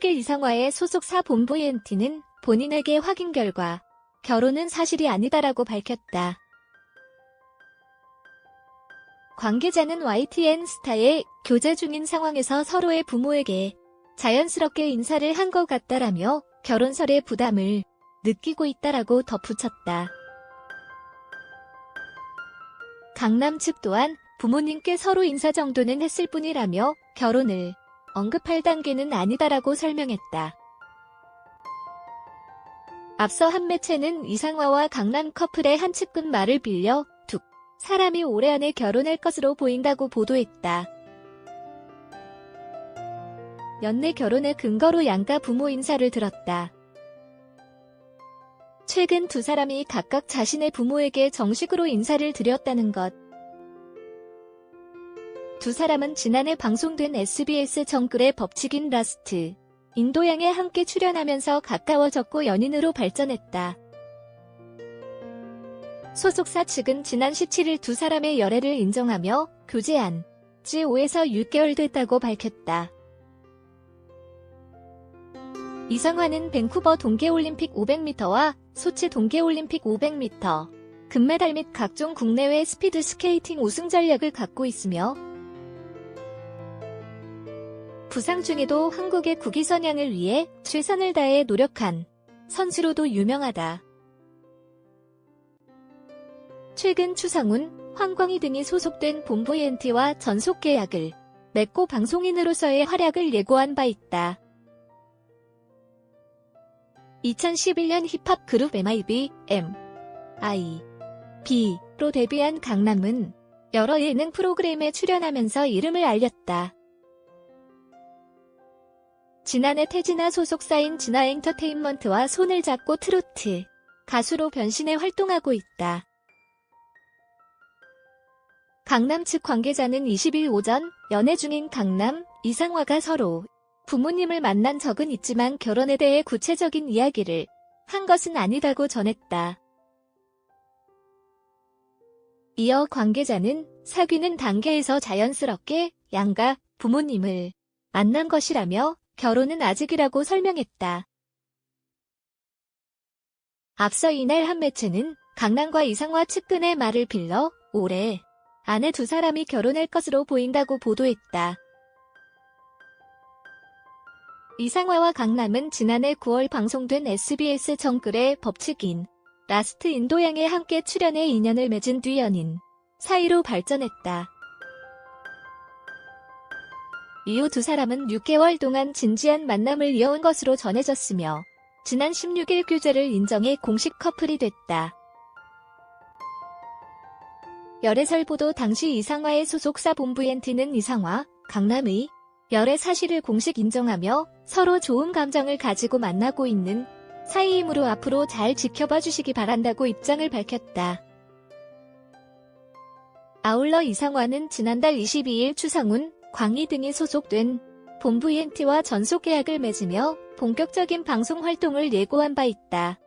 뒤늦게 이상화의 소속사 본부 ENT는 본인에게 확인 결과 결혼은 사실이 아니다라고 밝혔다. 관계자는 YTN 스타의 교제 중인 상황에서 서로의 부모에게 자연스럽게 인사를 한 것 같다라며 결혼설의 부담을 느끼고 있다라고 덧붙였다. 강남 측 또한 부모님께 서로 인사 정도는 했을 뿐이라며 결혼을 언급할 단계는 아니다라고 설명했다. 앞서 한 매체는 이상화와 강남 커플의 한 측근 말을 빌려 두 사람이 올해 안에 결혼할 것으로 보인다고 보도했다. 연내 결혼의 근거로 양가 부모 인사를 들었다. 최근 두 사람이 각각 자신의 부모에게 정식으로 인사를 드렸다는 것. 두 사람은 지난해 방송된 SBS 정글의 법칙인 라스트, 인도양에 함께 출연하면서 가까워졌고 연인으로 발전했다. 소속사 측은 지난 17일 두 사람의 열애를 인정하며 교제한 지 5에서 6개월 됐다고 밝혔다. 이상화는 밴쿠버 동계올림픽 500m와 소치 동계올림픽 500m, 금메달 및 각종 국내외 스피드 스케이팅 우승 전력을 갖고 있으며 부상 중에도 한국의 국위 선양을 위해 최선을 다해 노력한 선수로도 유명하다. 최근 추상훈, 황광희 등이 소속된 본부 엔티와 전속 계약을 맺고 방송인으로서의 활약을 예고한 바 있다. 2011년 힙합 그룹 MIB, M, I, B로 데뷔한 강남은 여러 예능 프로그램에 출연하면서 이름을 알렸다. 지난해 태진아 소속사인 진아 엔터테인먼트와 손을 잡고 트로트 가수로 변신해 활동하고 있다. 강남 측 관계자는 20일 오전 연애 중인 강남, 이상화가 서로 부모님을 만난 적은 있지만 결혼에 대해 구체적인 이야기를 한 것은 아니다고 전했다. 이어 관계자는 사귀는 단계에서 자연스럽게 양가 부모님을 만난 것이라며 결혼은 아직이라고 설명했다. 앞서 이날 한 매체는 강남과 이상화 측근의 말을 빌려 올해 아내 두 사람이 결혼할 것으로 보인다고 보도했다. 이상화와 강남은 지난해 9월 방송된 SBS 정글의 법칙인 라스트 인도양에 함께 출연해 인연을 맺은 뒤 연인 사이로 발전했다. 이후 두 사람은 6개월 동안 진지한 만남을 이어온 것으로 전해졌으며 지난 16일 규제를 인정해 공식 커플이 됐다. 열애설 보도 당시 이상화의 소속사 본부 엔티는 이상화, 강남의 열애 사실을 공식 인정하며 서로 좋은 감정을 가지고 만나고 있는 사이이므로 앞으로 잘 지켜봐 주시기 바란다고 입장을 밝혔다. 아울러 이상화는 지난달 22일 추상훈, 광희 등이 소속된 본부 ENT와 전속 계약을 맺으며 본격적인 방송 활동을 예고한 바 있다.